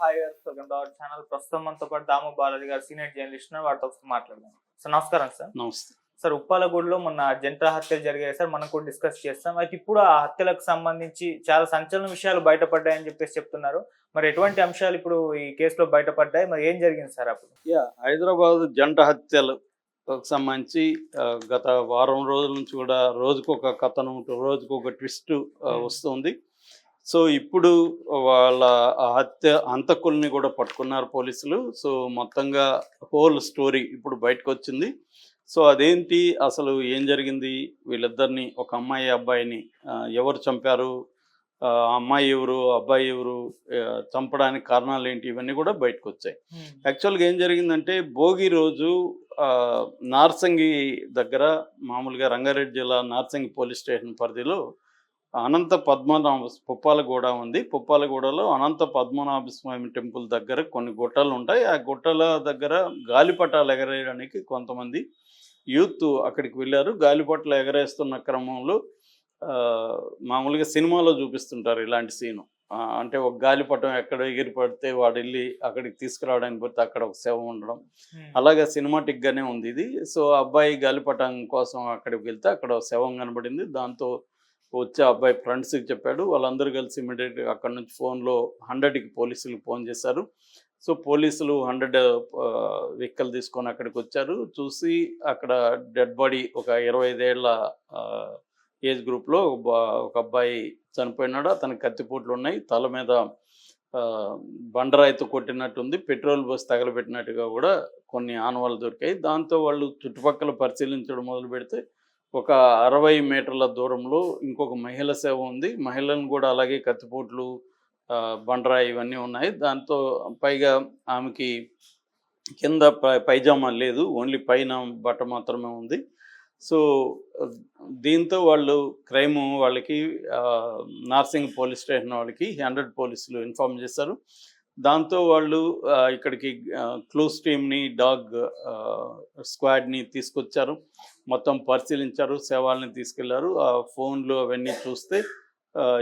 Hi welcome to our channel. ప్రస్తుతం మనతో పాటు దాము బాలాజీ గారు సీనియర్ జర్నలిస్ట్. వారితో మాట్లాడదాం. సార్ నమస్కారం సార్. నమస్తే. సార్ ఉప్పాలగూడలో మొన్న జంట హత్యలు జరిగాయి సార్. మనం కూడా డిస్కస్ చేస్తాం. అయితే ఇప్పుడు ఆ హత్యలకు సంబంధించి చాలా సంచలన విషయాలు బయటపడ్డాయని చెప్పేసి చెప్తున్నారు. మరి ఎటువంటి అంశాలు ఇప్పుడు ఈ కేసులో బయటపడ్డాయి? మరి ఏం జరిగింది సార్ అప్పుడు? యా హైదరాబాద్ జంట హత్యలు సంబంధించి గత వారం రోజుల నుంచి కూడా రోజుకొక కథనం రోజుకొక ట్విస్ట్. వస్తుంది సో ఇప్పుడు వాళ్ళ హత్య హంతకుల్ని కూడా పట్టుకున్నారు పోలీసులు. సో మొత్తంగా హోల్ స్టోరీ ఇప్పుడు బయటకు వచ్చింది సో అదేంటి? అసలు ఏం జరిగింది? వీళ్ళిద్దరిని ఒక అమ్మాయి అబ్బాయిని ఎవరు చంపారు? అమ్మాయి ఎవరు? అబ్బాయి ఎవరు? చంపడానికి కారణాలు ఏంటి? ఇవన్నీ కూడా బయటకు వచ్చాయి యాక్చువల్గా ఏం జరిగిందంటే భోగి రోజు నార్సంగి దగ్గర మామూలుగా రంగారెడ్డి జిల్లా నార్సంగి పోలీస్ స్టేషన్ పరిధిలో అనంత పద్మనాభ పుప్పాలగూడ ఉంది. పుప్పాలగూడలో అనంత పద్మనాభ స్వామి టెంపుల్ దగ్గర కొన్ని గుట్టలు ఉంటాయి. ఆ గుట్టల దగ్గర గాలిపటాలు ఎగరేయడానికి కొంతమంది యూత్ అక్కడికి వెళ్ళారు. గాలిపటాలు ఎగరేస్తున్న క్రమంలో మామూలుగా సినిమాలో చూపిస్తుంటారు ఇలాంటి సీను. అంటే ఒక గాలిపటం ఎక్కడ ఎగిరి పడితే వాడు వెళ్ళి అక్కడికి తీసుకురావడానికి పోతే అక్కడ ఒక శవం ఉండడం. అలాగే సినిమాటిక్ గానే ఉంది ఇది. సో అబ్బాయి గాలిపటం కోసం అక్కడికి వెళ్తే అక్కడ శవం కనబడింది. దాంతో వచ్చే అబ్బాయి ఫ్రెండ్స్కి చెప్పాడు. వాళ్ళందరూ కలిసి ఇమీడియట్గా అక్కడ నుంచి ఫోన్లో హండ్రెడ్కి పోలీసులకు ఫోన్ చేశారు. సో పోలీసులు హండ్రెడ్ వెహికల్ తీసుకొని అక్కడికి వచ్చారు. చూసి అక్కడ డెడ్ బాడీ ఒక ఇరవై ఐదేళ్ళ ఏజ్ గ్రూప్లో ఒక బా- ఒక అబ్బాయి చనిపోయినాడు. అతనికి కత్తిపోట్లు ఉన్నాయి. తల మీద ఆ, బండరాయితో కొట్టినట్టుంది. పెట్రోల్ బస్ తగలబెట్టినట్టుగా కూడా కొన్ని ఆనవాళ్ళు దొరికాయి. దాంతో వాళ్ళు చుట్టుపక్కల పరిశీలించడం మొదలు పెడితే ఒక అరవై మీటర్ల దూరంలో ఇంకొక మహిళ సేవ ఉంది. మహిళలను కూడా అలాగే కత్తిపోట్లు బండరాయి ఇవన్నీ ఉన్నాయి. దాంతో పైగా ఆమెకి కింద పై- పైజామా లేదు. ఓన్లీ పైన బట్ట మాత్రమే ఉంది. సో దీంతో వాళ్ళు క్రైమ్ వాళ్ళకి నార్సింగ్ పోలీస్ స్టేషన్ వాళ్ళకి హండ్రెడ్ పోలీసులు ఇన్ఫార్మ్ చేశారు. దాంతో వాళ్ళు ఇక్కడికి క్లూస్ టీమ్ని డాగ్ స్క్వాడ్ని తీసుకొచ్చారు. మొత్తం పరిశీలించారు సేవల్ని తీసుకెళ్ళారు. ఆ ఫోన్లు అవన్నీ చూస్తే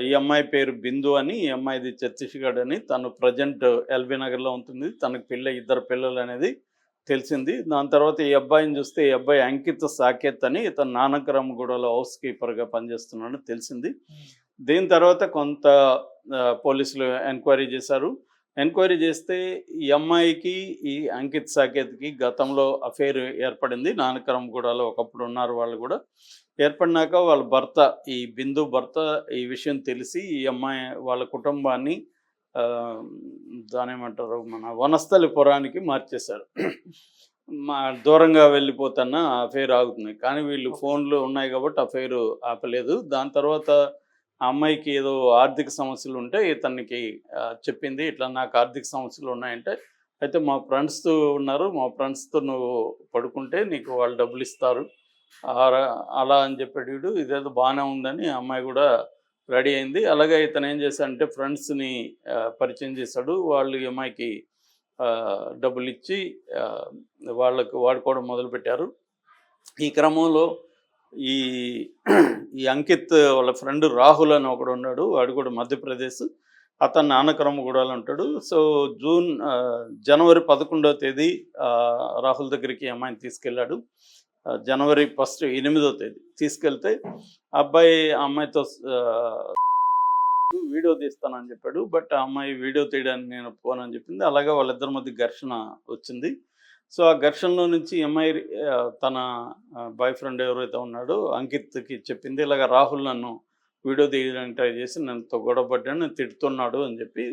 ఈ అమ్మాయి పేరు బిందు అని ఈ అమ్మాయిది ఛత్తీస్గఢ్ అని తను ప్రజెంట్ ఎల్బీ నగర్లో ఉంటుంది. తనకు పిల్ల ఇద్దరు పిల్లలు అనేది తెలిసింది. దాని తర్వాత ఈ అబ్బాయిని చూస్తే ఈ అబ్బాయి అంకిత్ సాకేత్ అని ఇతను నానకరామగూడలో హౌస్ కీపర్గా పనిచేస్తున్నాడు తెలిసింది. దీని తర్వాత కొంత పోలీసులు ఎంక్వైరీ చేశారు. ఎంక్వైరీ చేస్తే ఈ అమ్మాయికి ఈ అంకిత్ సాకేత్కి గతంలో అఫేర్ ఏర్పడింది. నానకరంగూడలో ఒకప్పుడు ఉన్నారు వాళ్ళు కూడా ఏర్పడినాక వాళ్ళ భర్త ఈ బిందు భర్త ఈ విషయం తెలిసి ఈ అమ్మాయి వాళ్ళ కుటుంబాన్ని ఆ, దాని ఏమంటారు మన వనస్థలి పురానికి మార్చేశారు. మా దూరంగా వెళ్ళిపోతున్న అఫైర్ ఆగుతుంది కానీ వీళ్ళు ఫోన్లు ఉన్నాయి కాబట్టి అఫైర్ ఆపలేదు. దాని తర్వాత ఆ అమ్మాయికి ఏదో ఆర్థిక సమస్యలు ఉంటే ఇతనికి చెప్పింది. ఇట్లా నాకు ఆర్థిక సమస్యలు ఉన్నాయంటే అయితే మా ఫ్రెండ్స్తో ఉన్నారు. మా ఫ్రెండ్స్తో నువ్వు పడుకుంటే నీకు వాళ్ళు డబ్బులు ఇస్తారు. అలా అని చెప్పాడు ఇదేదో బాగానే ఉందని ఆ అమ్మాయి కూడా రెడీ అయింది. అలాగే ఇతను ఏం చేశాడంటే ఫ్రెండ్స్ని పరిచయం చేశాడు. వాళ్ళు ఈ అమ్మాయికి డబ్బులు ఇచ్చి వాళ్ళకు వాడుకోవడం మొదలుపెట్టారు. ఈ క్రమంలో ఈ ఈ అంకిత్ వాళ్ళ ఫ్రెండ్ రాహుల్ అని ఒకడు ఉన్నాడు వాడు కూడా మధ్యప్రదేశ్. అతను నానక్రమగూడలో ఉంటాడు సో జూన్ జనవరి పదకొండవ తేదీ రాహుల్ దగ్గరికి అమ్మాయిని తీసుకెళ్ళాడు. జనవరి ఫస్ట్ ఎనిమిదో తేదీ తీసుకెళ్తే అబ్బాయి ఆ అమ్మాయితో వీడియో తీస్తానని చెప్పాడు. బట్ ఆ అమ్మాయి వీడియో తీయడానికి నేను పోనని చెప్పింది. అలాగే వాళ్ళిద్దరి మధ్య ఘర్షణ వచ్చింది. సో ఆ ఘర్షణలో నుంచి ఆ, తన బాయ్ ఫ్రెండ్ ఎవరైతే ఉన్నాడో అంకిత్కి చెప్పింది ఇలాగ రాహుల్ నన్ను వీడియో తీయడానికి ట్రై చేసి నన్నుతో గొడవపడ్డాడు నన్ను తిడుతున్నాడు అని చెప్పి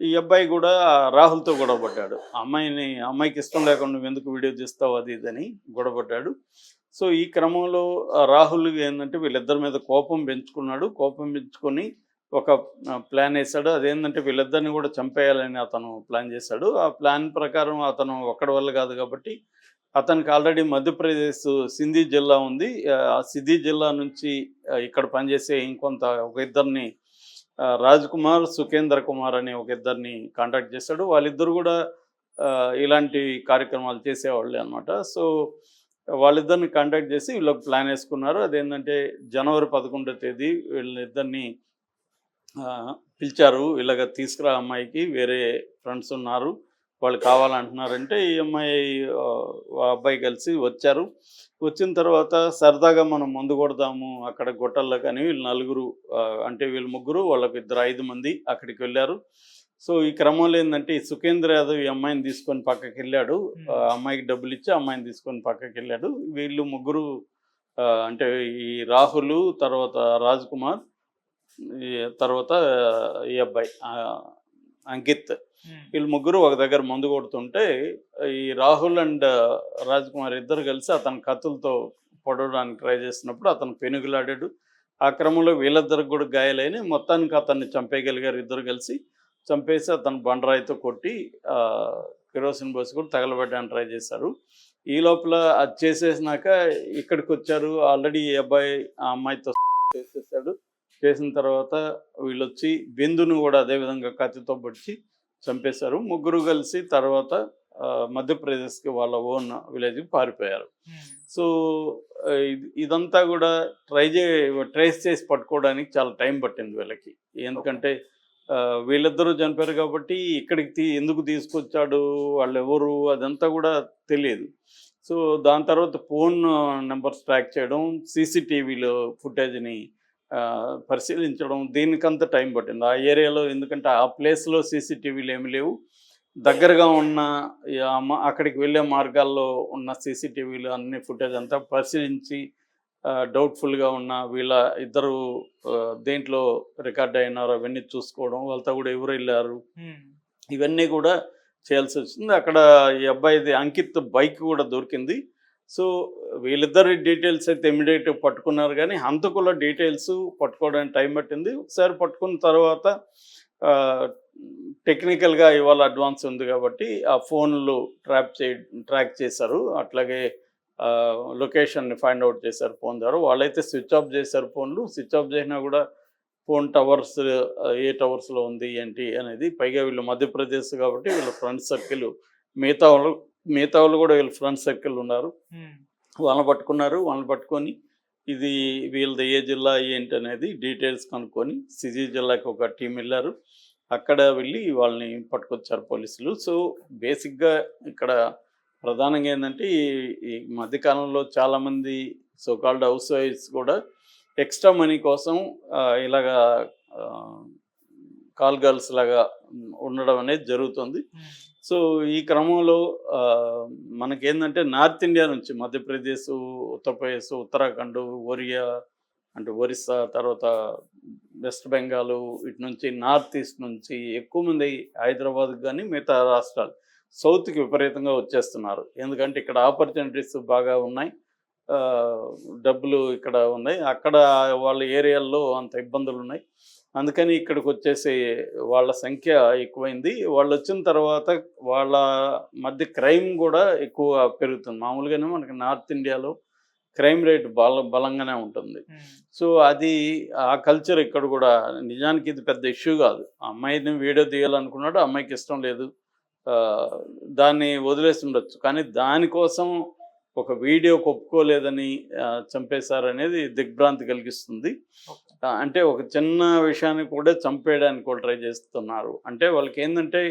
ఈ అబ్బాయి కూడా రాహుల్తో గొడవపడ్డాడు ఆ అమ్మాయిని అమ్మాయికి ఇష్టం లేకుండా నువ్వు ఎందుకు వీడియో తీస్తావు అది ఇదని గొడవపడ్డాడు సో ఈ క్రమంలో రాహుల్ ఏంటంటే వీళ్ళిద్దరి మీద కోపం పెంచుకున్నాడు. కోపం పెంచుకొని ఒక ప్లాన్ వేశాడు. అదేంటంటే వీళ్ళిద్దరిని కూడా చంపేయాలని అతను ప్లాన్ చేశాడు. ఆ ప్లాన్ ప్రకారం అతను ఒక్కడి వల్ల కాదు కాబట్టి అతనికి ఆల్రెడీ మధ్యప్రదేశ్ సింధీ జిల్లా ఉంది. ఆ సిద్ధి జిల్లా నుంచి ఇక్కడ పనిచేసే ఇంకొంత ఒక ఇద్దరిని రాజ్ కుమార్ సుఖేంద్ర కుమార్ అనే ఒక ఇద్దరిని కాంటాక్ట్ చేశాడు. వాళ్ళిద్దరు కూడా ఇలాంటి కార్యక్రమాలు చేసేవాళ్ళే అనమాట సో వాళ్ళిద్దరిని కాంటాక్ట్ చేసి వీళ్ళకి ప్లాన్ వేసుకున్నారు. అదేంటంటే జనవరి పదకొండో తేదీ వీళ్ళిద్దరిని పిలిచారు. ఇలాగ తీసుకురా అమ్మాయికి వేరే ఫ్రెండ్స్ ఉన్నారు. వాళ్ళు కావాలంటున్నారంటే ఈ అమ్మాయి అబ్బాయి కలిసి వచ్చారు. వచ్చిన తర్వాత సరదాగా మనం మందు కొడదాము అక్కడ గొట్టల్లో కానీ వీళ్ళు నలుగురు అంటే వీళ్ళు ముగ్గురు వాళ్ళకి ఇద్దరు ఐదు మంది అక్కడికి వెళ్ళారు. సో ఈ క్రమంలో ఏంటంటే ఈ సుఖేంద్ర యాదవ్ ఈ అమ్మాయిని తీసుకొని పక్కకి వెళ్ళాడు. అమ్మాయికి డబ్బులు ఇచ్చి అమ్మాయిని తీసుకొని పక్కకి వెళ్ళాడు. వీళ్ళు ముగ్గురు అంటే ఈ రాహుల్ తర్వాత రాజ్ కుమార్ తర్వాత ఈ అబ్బాయి అంకిత్. వీళ్ళు ముగ్గురు ఒక దగ్గర మందు కొడుతుంటే ఈ రాహుల్ అండ్ రాజ్ కుమార్ ఇద్దరు కలిసి అతని కత్తులతో పొడవడానికి ట్రై చేసినప్పుడు అతను పెనుగులాడాడు. ఆ క్రమంలో వీళ్ళిద్దరికి కూడా గాయాలైన మొత్తానికి అతన్ని చంపేయగలిగారు ఇద్దరు కలిసి. చంపేసి అతను బండరాయితో కొట్టి కిరోసిన్ బస్సు కూడా తగలబెట్టడానికి ట్రై చేశారు. ఈ లోపల అది చేసేసినాక ఇక్కడికి వచ్చారు. ఆల్రెడీ ఈ అబ్బాయి ఆ అమ్మాయితో చేసేసాడు. చేసిన తర్వాత వీళ్ళు వచ్చి బిందును కూడా అదే విధంగా కత్తితో పొడిచి చంపేశారు. ముగ్గురు కలిసి తర్వాత మధ్యప్రదేశ్కి వాళ్ళ ఓన్ విలేజ్కి పారిపోయారు. సో ఇదంతా కూడా ట్రై చే ట్రేస్ చేసి పట్టుకోవడానికి చాలా టైం పట్టింది వీళ్ళకి. ఎందుకంటే వీళ్ళిద్దరూ చనిపోయారు కాబట్టి ఇక్కడికి తీ ఎందుకు తీసుకొచ్చాడు వాళ్ళు ఎవరు అదంతా కూడా తెలియదు. సో దాని తర్వాత ఫోన్ నెంబర్స్ ట్రాక్ చేయడం సీసీటీవీలో ఫుటేజ్ని పరిశీలించడం దీనికంత టైం పట్టింది. ఆ ఏరియాలో ఎందుకంటే ఆ ప్లేస్లో సీసీటీవీలు ఏమి లేవు. దగ్గరగా ఉన్న అక్కడికి వెళ్ళే మార్గాల్లో ఉన్న సీసీటీవీలు అన్ని ఫుటేజ్ అంతా పరిశీలించి డౌట్ఫుల్గా ఉన్న వీళ్ళ ఇద్దరు దేంట్లో రికార్డ్ అయినారో అవన్నీ చూసుకోవడం వాళ్ళతో కూడా ఎవరు వెళ్ళారు. ఇవన్నీ కూడా చేయాల్సి వచ్చింది. అక్కడ ఈ అబ్బాయిది అంకిత్ బైక్ కూడా దొరికింది. సో వీళ్ళిద్దరి డీటెయిల్స్ అయితే ఇమీడియట్ పట్టుకున్నారు కానీ హంతకుల డీటెయిల్స్ పట్టుకోవడానికి టైం పట్టింది. ఒకసారి పట్టుకున్న తర్వాత టెక్నికల్గా ఇవాళ అడ్వాన్స్ ఉంది కాబట్టి ఆ ఫోన్లు ట్రాప్ చే ట్రాక్ చేశారు. అట్లాగే లొకేషన్ని ఫైండ్ అవుట్ చేశారు ఫోన్ ద్వారా. వాళ్ళైతే స్విచ్ ఆఫ్ చేశారు ఫోన్లు. స్విచ్ ఆఫ్ చేసినా కూడా ఫోన్ టవర్స్ ఏ టవర్స్లో ఉంది ఏంటి అనేది పైగా వీళ్ళు మధ్యప్రదేశ్ కాబట్టి వీళ్ళ ఫ్రెండ్ సర్కిల్ మిగతా వాళ్ళు మిగతా వాళ్ళు కూడా వీళ్ళ ఫ్రెండ్ సర్కిల్ ఉన్నారు. వాళ్ళని పట్టుకున్నారు. వాళ్ళని పట్టుకొని ఇది వీళ్ళది ఏ జిల్లా ఏంటి అనేది డీటెయిల్స్ కనుక్కొని సిజీ జిల్లాకి ఒక టీం వెళ్ళారు. అక్కడ వెళ్ళి వాళ్ళని పట్టుకొచ్చారు పోలీసులు. సో బేసిక్గా ఇక్కడ ప్రధానంగా ఏంటంటే ఈ మధ్యకాలంలో చాలామంది సోకాల్డ్ హౌస్ వైఫ్స్ కూడా ఎక్స్ట్రా మనీ కోసం ఇలాగా కాల్ గర్ల్స్ లాగా ఉండడం అనేది జరుగుతుంది. సో ఈ క్రమంలో మనకేంటంటే మనకేందంటే నార్త్ ఇండియా నుంచి మధ్యప్రదేశ్ ఉత్తరప్రదేశ్ ఉత్తరాఖండ్ ఒరియా అంటే ఒరిస్సా తర్వాత వెస్ట్ బెంగాల్ ఇటు నుంచి నార్త్ ఈస్ట్ నుంచి ఎక్కువ మంది హైదరాబాద్ కానీ మిగతా రాష్ట్రాలు సౌత్కి విపరీతంగా వచ్చేస్తున్నారు. ఎందుకంటే ఇక్కడ ఆపర్చునిటీస్ బాగా ఉన్నాయి. డబ్బులు ఇక్కడ ఉన్నాయి. అక్కడ వాళ్ళ ఏరియాల్లో అంత ఇబ్బందులు ఉన్నాయి. అందుకని ఇక్కడికి వచ్చేసి వాళ్ళ సంఖ్య ఎక్కువైంది. వాళ్ళు వచ్చిన తర్వాత వాళ్ళ మధ్య క్రైమ్ కూడా ఎక్కువ పెరుగుతుంది. మామూలుగానే మనకి నార్త్ ఇండియాలో క్రైమ్ రేట్ బల బలంగానే ఉంటుంది. సో అది ఆ కల్చర్ ఇక్కడ కూడా నిజానికి ఇది పెద్ద ఇష్యూ కాదు. అమ్మాయిని వీడియో తీయాలనుకున్నాడు అమ్మాయికి ఇష్టం లేదు. దాన్ని వదిలేసి ఉండొచ్చు. కానీ దానికోసం ఒక వీడియో ఒప్పుకోలేదని చంపేశారనేది దిగ్భ్రాంతి కలిగిస్తుంది. అంటే ఒక చిన్న విషయాన్ని కూడా చంపేయడానికి కూడా ట్రై చేస్తున్నారు. అంటే వాళ్ళకి ఏంటంటే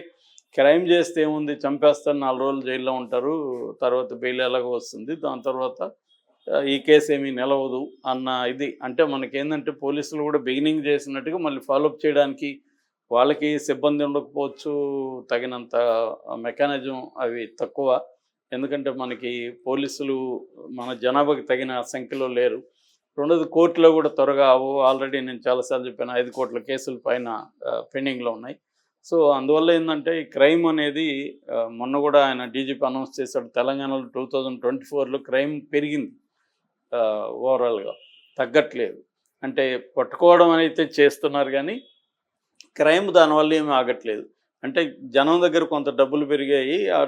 క్రైమ్ చేస్తే ఏముంది చంపేస్తారు నాలుగు రోజులు జైల్లో ఉంటారు తర్వాత బెయిల్ ఎలాగో వస్తుంది దాని తర్వాత ఈ కేసు ఏమీ నిలవదు అన్న ఇది. అంటే మనకి ఏంటంటే పోలీసులు కూడా బిగినింగ్ చేసినట్టుగా మళ్ళీ ఫాలోఅప్ చేయడానికి వాళ్ళకి సిబ్బంది ఉండకపోవచ్చు తగినంత మెకానిజం అవి తక్కువ. ఎందుకంటే మనకి పోలీసులు మన జనాభాకి తగిన సంఖ్యలో లేరు. రెండోది కోర్టులో కూడా త్వరగా అవు ఆల్రెడీ నేను చాలాసార్లు చెప్పాను ఐదు కోట్ల కేసులు పైన పెండింగ్లో ఉన్నాయి. సో అందువల్ల ఏంటంటే ఈ క్రైమ్ అనేది మొన్న కూడా ఆయన డీజీపీ అనౌన్స్ చేశాడు. తెలంగాణలో టూ థౌజండ్ ట్వంటీ ఫోర్లో క్రైమ్ పెరిగింది. ఓవరాల్గా తగ్గట్లేదు. అంటే పట్టుకోవడం అయితే చేస్తున్నారు కానీ క్రైమ్ దానివల్ల ఏమీ ఆగట్లేదు. అంటే జనం దగ్గర కొంత డబ్బులు పెరిగాయి. ఆ